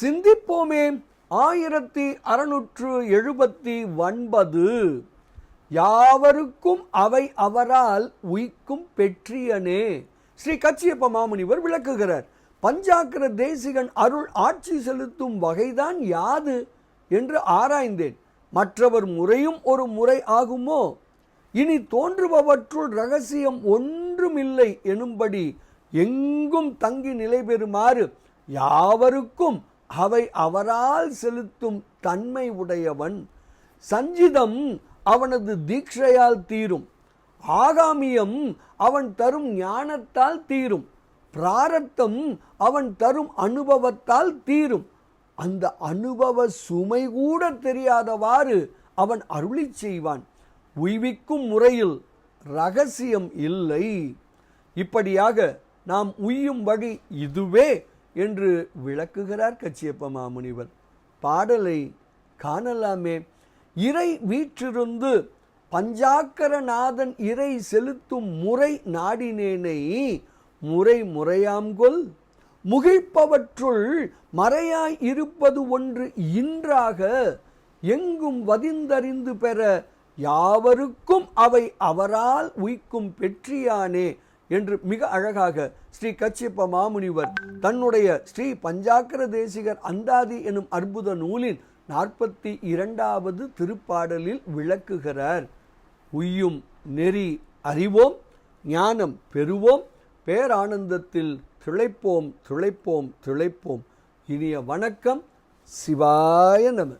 சிந்திப்போமே ஆயிரத்தி அறுநூற்று எழுபத்தி ஒன்பது. யாவருக்கும் அவை அவரால் உய்க்கும் பெற்றியனே. ஸ்ரீ கச்சியப்ப மாமுனிவர் விளக்குகிறார். பஞ்சாக்கர தேசிகன் அருள் ஆட்சி செலுத்தும் வகைதான் யாது என்று ஆராய்ந்தேன். மற்றவர் முறையும் ஒரு முறை ஆகுமோ? இனி தோன்றுபவற்றுள் ரகசியம் ஒன்றுமில்லை எனும்படி எங்கும் தங்கி நிலை பெறுமாறு யாவருக்கும் அவை அவரால் செலுத்தும் தன்மை உடையவன். சஞ்சிதம் அவனது தீட்சையால் தீரும். ஆகாமியம் அவன் தரும் ஞானத்தால் தீரும். பிராரத்தம் அவன் தரும் அனுபவத்தால் தீரும். அந்த அனுபவ சுமை கூட தெரியாதவாறு அவன் அருளி செய்வான். உய்விக்கும் முறையில் ரகசியம் இல்லை. இப்படியாக நாம் உய்யும் வழி இதுவே. என்று விளக்குகிறார் கச்சியப்ப மாமுனிவர். பாடலை காணலாமே. இறை வீற்றிருந்து பஞ்சாக்கரநாதன் இறை செலுத்தும் முறை நாடினேனை முறை முறையாம்கொல் முகிழ்ப்பவற்றுள் மறையாய் இருப்பது ஒன்று இன்றாக எங்கும் வதிந்தறிந்து பெற யாவருக்கும் அவை அவரால் உய்க்கும் பெற்றியானே. என்று மிக அழகாக ஸ்ரீ கச்சியப்ப மாமுனிவர் தன்னுடைய ஸ்ரீ பஞ்சாக்கர தேசிகர் அந்தாதி எனும் அற்புத நூலின் நாற்பத்தி இரண்டாவது திருப்பாடலில் விளக்குகிறார். உய்யும் நெறி அறிவோம் ஞானம் பெறுவோம் பேரானந்தத்தில் திளைப்போம் திளைப்போம் திளைப்போம். இனிய வணக்கம் சிவாய நம.